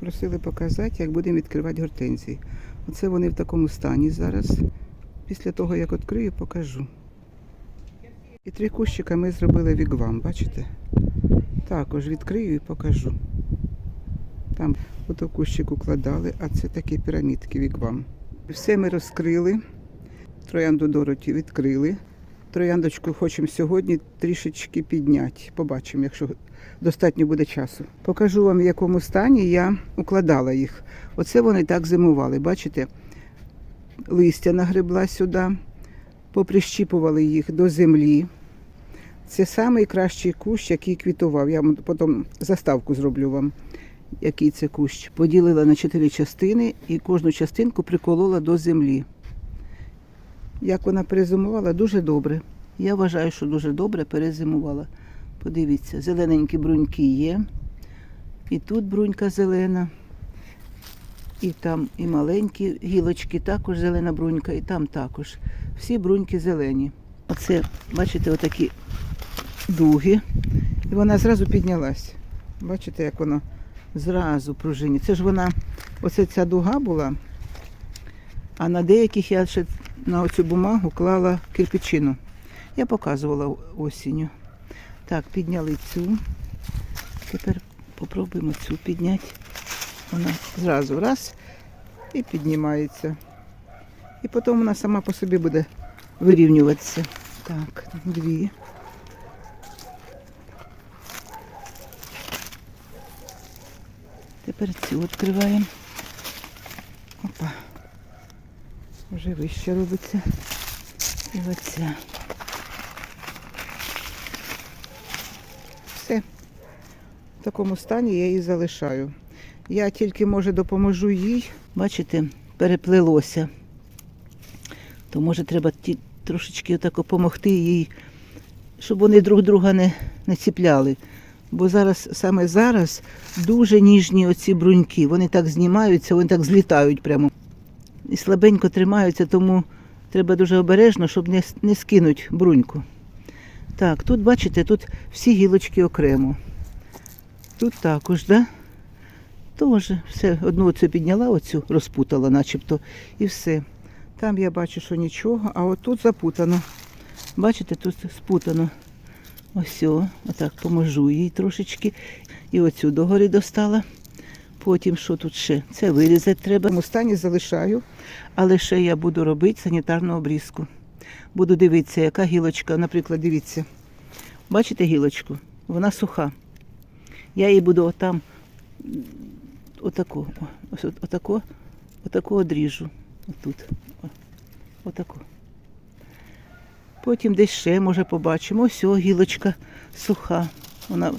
Просили показати, як будемо відкривати гортензії. Оце вони в такому стані зараз. Після того, як відкрию, покажу. І три кущика ми зробили вігвам, бачите? Також відкрию і покажу. Там ото кущик укладали, а це такі пірамідки вігвам. Все ми розкрили. Троянду Дороті відкрили. Трояндочку хочемо сьогодні трішечки підняти. Побачимо, якщо достатньо буде часу. Покажу вам, в якому стані я укладала їх. Оце вони так зимували. Бачите, листя нагребла сюди, поприщіпували їх до землі. Це найкращий кущ, який квітував. Я потім заставку зроблю вам, який це кущ. Поділила на чотири частини і кожну частинку приколола до землі. Як вона перезимувала, дуже добре. Я вважаю, що дуже добре перезимувала. Подивіться, зелененькі бруньки є. І тут брунька зелена. І там і маленькі гілочки, також зелена брунька, і там також. Всі бруньки зелені. Оце, бачите, отакі дуги. І вона зразу піднялась. Бачите, як воно зразу пружині. Це ж вона, оце ця дуга була, а на деяких я ще на оцю бумагу клала кирпичину. Я показувала осінню. Так, підняли цю. Тепер попробуємо цю підняти. Вона зразу раз і піднімається. І потім вона сама по собі буде вирівнюватися. Так, дві. Тепер цю відкриваємо. Опа. Вже вище робиться. І оця. Все. В такому стані я її залишаю. Я тільки, може, допоможу їй. Бачите, переплелося. То може треба ті, трошечки отак допомогти їй, щоб вони друг друга не, не ціпляли. Бо зараз, саме зараз, дуже ніжні оці бруньки. Вони так знімаються, вони так злітають прямо. І слабенько тримаються, тому треба дуже обережно, щоб не, не скинуть бруньку. Так, тут, бачите, тут всі гілочки окремо. Тут також, да? Теж все, одну оцю підняла, оцю розпутала начебто, і все. Там я бачу, що нічого, а от тут запутано. Бачите, тут спутано. Ось, отак поможу їй трошечки. І оцю догори достала. Потім що тут ще? Це вирізати треба. Цьому стані залишаю, але ще я буду робити санітарну обрізку. Буду дивитися, яка гілочка, наприклад, дивіться. Бачите гілочку? Вона суха. Я її буду отам, отако, ось от- отако, отако одріжу. Отут. Отако. Потім десь ще, може, побачимо. Ось о, гілочка суха. Вона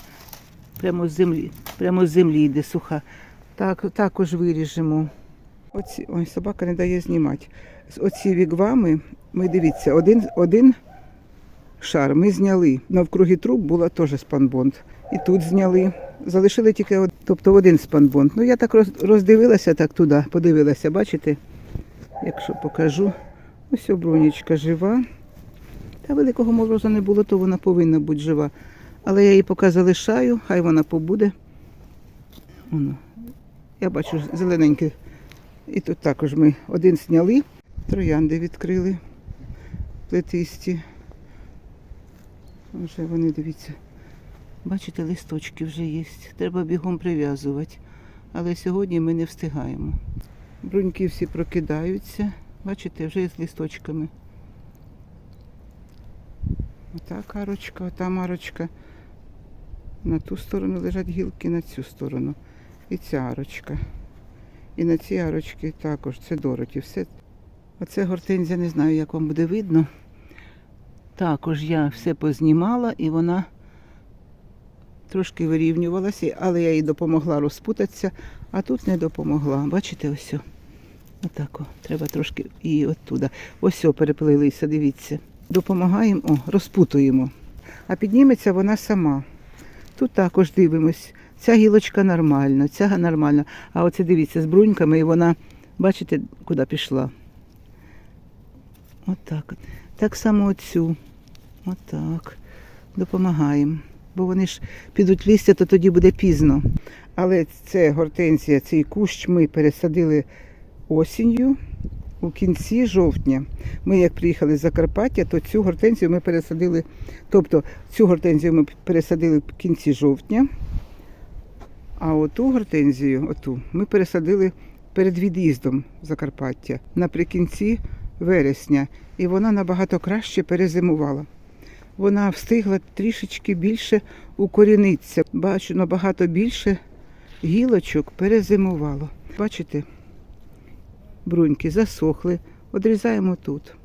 прямо з землі, прямо з землі йде суха. Так, також виріжемо. Оці, ой, собака не дає знімати. З Оці вігвами, ми дивіться, один, один шар ми зняли. Навкруги труб була теж спанбонд. І тут зняли. Залишили тільки од- тобто один спанбонд. Ну я так роздивилася так туди, подивилася, бачите? Якщо покажу. Ось обронічка жива. Та великого морозу не було, то вона повинна бути жива. Але я її поки залишаю, хай вона побуде. Воно. Я бачу зелененьке. І тут також ми один зняли, троянди відкрили, плетисті. Вже вони, дивіться, бачите, листочки вже є. Треба бігом прив'язувати. Але сьогодні ми не встигаємо. Бруньки всі прокидаються. Бачите, вже з листочками. Ота арочка, ота марочка. На ту сторону лежать гілки, на цю сторону. І ця арочка. І на ці арочки також. Це Дороті. Все. Оце гортензія, не знаю, як вам буде видно. Також я все познімала і вона трошки вирівнювалася, але я їй допомогла розпутатися, а тут не допомогла. Бачите, ось. Отак. О. Треба трошки і оттуда. Ось о, переплилися, дивіться. Допомагаємо, о, розпутуємо. А підніметься вона сама. Тут також дивимось. Ця гілочка нормальна, ця нормальна. А оце дивіться, з бруньками і вона, бачите, куди пішла. Отак. от. Так само оцю. Отак. Допомагаємо. Бо вони ж підуть листя, то тоді буде пізно. Але це гортензія, цей кущ ми пересадили осінню у кінці жовтня. Ми як приїхали з Закарпаття, то цю гортензію ми пересадили, тобто цю гортензію ми пересадили в кінці жовтня, а оту гортензію, оту, ми пересадили перед від'їздом в Закарпаття наприкінці вересня. І вона набагато краще перезимувала. Вона встигла трішечки більше укорінитися. Бачу, набагато більше гілочок перезимувало. Бачите, бруньки засохли, одрізаємо тут.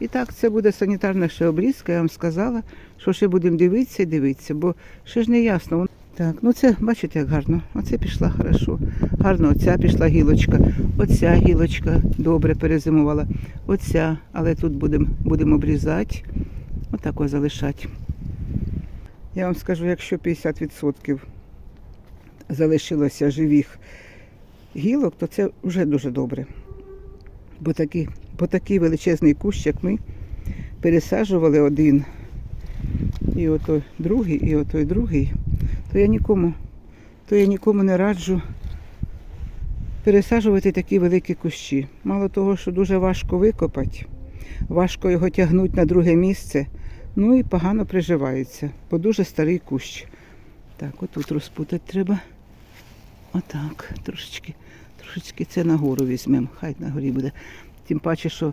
І так, це буде санітарна ще обрізка, я вам сказала, що ще будемо дивитися і дивитися, бо ще ж не ясно. Так, ну це, бачите, як гарно. Оце пішла хорошо. Гарно, оця пішла гілочка. Оця гілочка добре перезимувала. Оця, але тут будемо будем обрізати. Отак ось залишати. Я вам скажу, якщо 50% залишилося живих гілок, то це вже дуже добре. Бо такий, бо такий величезний кущ, як ми, пересаджували один, і отой другий, і отой другий, то я нікому, то я нікому не раджу пересаджувати такі великі кущі. Мало того, що дуже важко викопати, важко його тягнути на друге місце, ну і погано приживається, бо дуже старий кущ. Так, отут розпутати треба. Отак, трошечки, трошечки це нагору візьмемо, хай на горі буде. Тим паче, що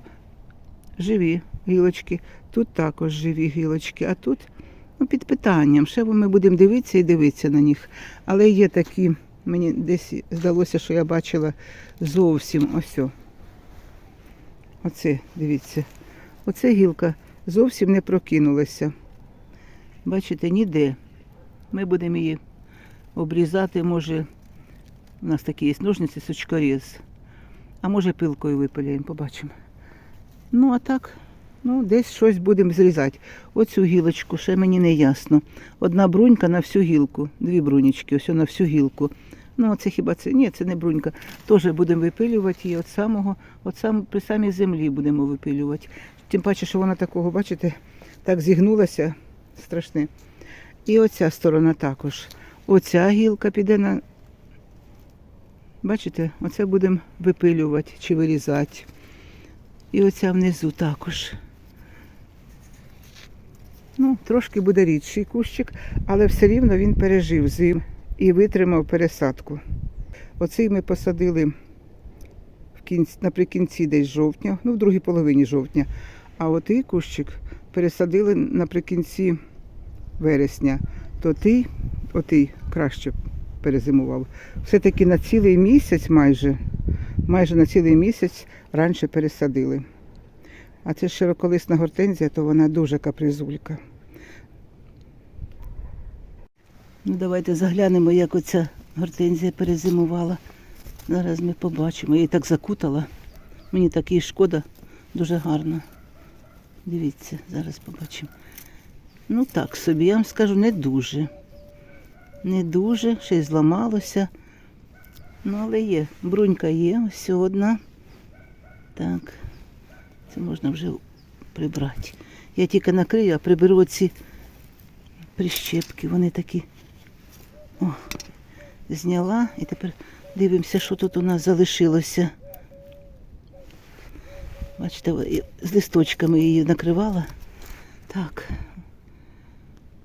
живі гілочки, тут також живі гілочки, а тут ну, під питанням. Ще ми будемо дивитися і дивитися на них. Але є такі, мені десь здалося, що я бачила зовсім ось. Оце, дивіться. Оце гілка зовсім не прокинулася. Бачите, ніде. Ми будемо її обрізати, може, у нас такі є ножниці, сучкоріз. А може пилкою випиляємо, побачимо. Ну, а так, ну, десь щось будемо зрізати. Оцю гілочку ще мені не ясно. Одна брунька на всю гілку, дві брунічки, ось на всю гілку. Ну, це хіба це? Ні, це не брунька. Теж будемо випилювати її от самого, от сам, при самій землі будемо випилювати. Тим паче, що вона такого, бачите, так зігнулася, страшне. І оця сторона також. Оця гілка піде на. Бачите, оце будемо випилювати чи вирізати. І оця внизу також. Ну, трошки буде рідший кущик, але все рівно він пережив зим і витримав пересадку. Оцей ми посадили в кінці, наприкінці десь жовтня, ну в другій половині жовтня. А отий кущик пересадили наприкінці вересня. То ти, отий краще перезимував. Все-таки на цілий місяць майже, майже на цілий місяць раніше пересадили. А це широколисна гортензія, то вона дуже капризулька. Ну, давайте заглянемо, як оця гортензія перезимувала. Зараз ми побачимо. Її так закутала. Мені так її шкода, дуже гарно. Дивіться, зараз побачимо. Ну так собі, я вам скажу, не дуже. Не дуже, й зламалося. Ну, але є. Брунька є, ось одна. Так, це можна вже прибрати. Я тільки накрию, а приберу оці прищепки. Вони такі. О, зняла і тепер дивимося, що тут у нас залишилося. Бачите, з листочками її накривала. Так.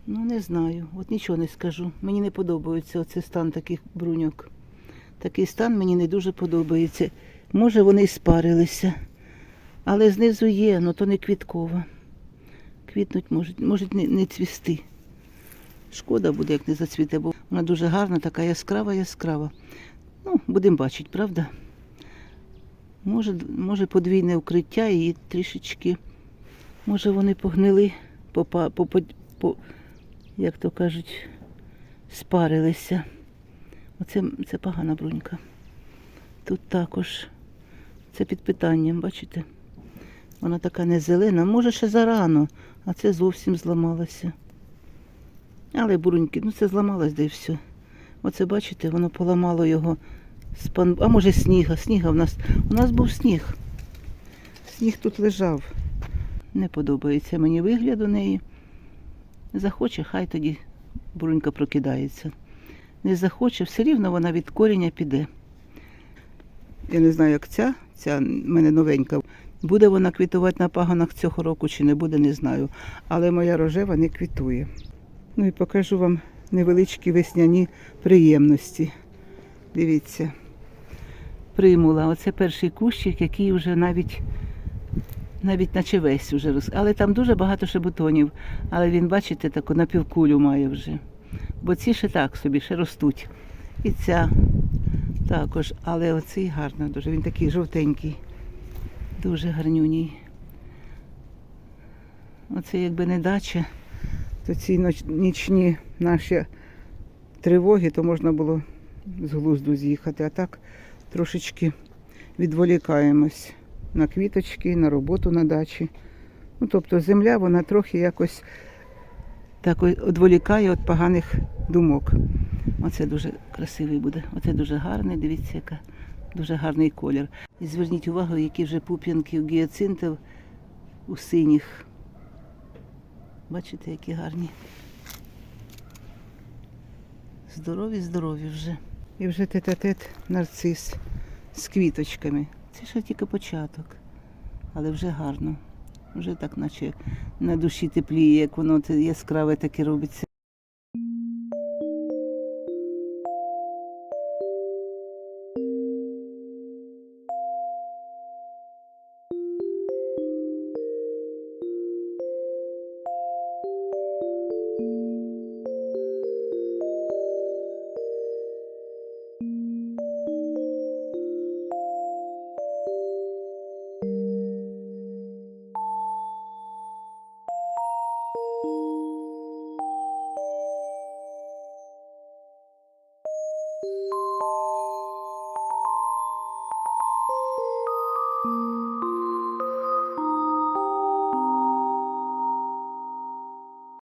Ну, не знаю, от нічого не скажу. Мені не подобається оцей стан таких бруньок. Такий стан мені не дуже подобається. Може, вони й спарилися, але знизу є, але то не квіткова. Квітнуть можуть, можуть не, не цвісти. Шкода буде, як не зацвіте, бо вона дуже гарна, така яскрава, яскрава. Ну, будемо бачити, правда? Може, може подвійне укриття і трішечки, може вони погнили, попа, по, по, по, як то кажуть, спарилися. Оце це погана брунька. Тут також це під питанням, бачите? Вона така не зелена, може ще зарано, а це зовсім зламалося. Але бруньки, ну це зламалось, де все. Оце бачите, воно поламало його з пан... А може сніга. Сніга в нас. У нас був сніг. Сніг тут лежав. Не подобається мені вигляд у неї. Захоче, хай тоді брунька прокидається. не захоче, все рівно вона від коріння піде. Я не знаю, як ця, ця в мене новенька. Буде вона квітувати на пагонах цього року чи не буде, не знаю. Але моя рожева не квітує. Ну і покажу вам невеличкі весняні приємності. Дивіться. Примула. Оце перший кущик, який вже навіть, навіть наче весь вже роз... Але там дуже багато ще бутонів. Але він, бачите, таку напівкулю має вже. Бо ці ще так собі, ще ростуть. І ця також, але оцей гарно дуже. Він такий жовтенький, дуже гарнюній. Оце якби не дача, то ці нічні наші тривоги, то можна було з глузду з'їхати. А так трошечки відволікаємось на квіточки, на роботу на дачі. Ну, тобто земля, вона трохи якось так відволікає від поганих думок. Оце дуже красивий буде. Оце дуже гарний, дивіться, яка дуже гарний колір. І зверніть увагу, які вже пуп'янки у гіацинтів у синіх. Бачите, які гарні. Здорові, здорові вже. І вже тет-а-тет нарцис з квіточками. Це ще тільки початок, але вже гарно. Вже так, наче на душі тепліє, як воно це яскраве таке робиться.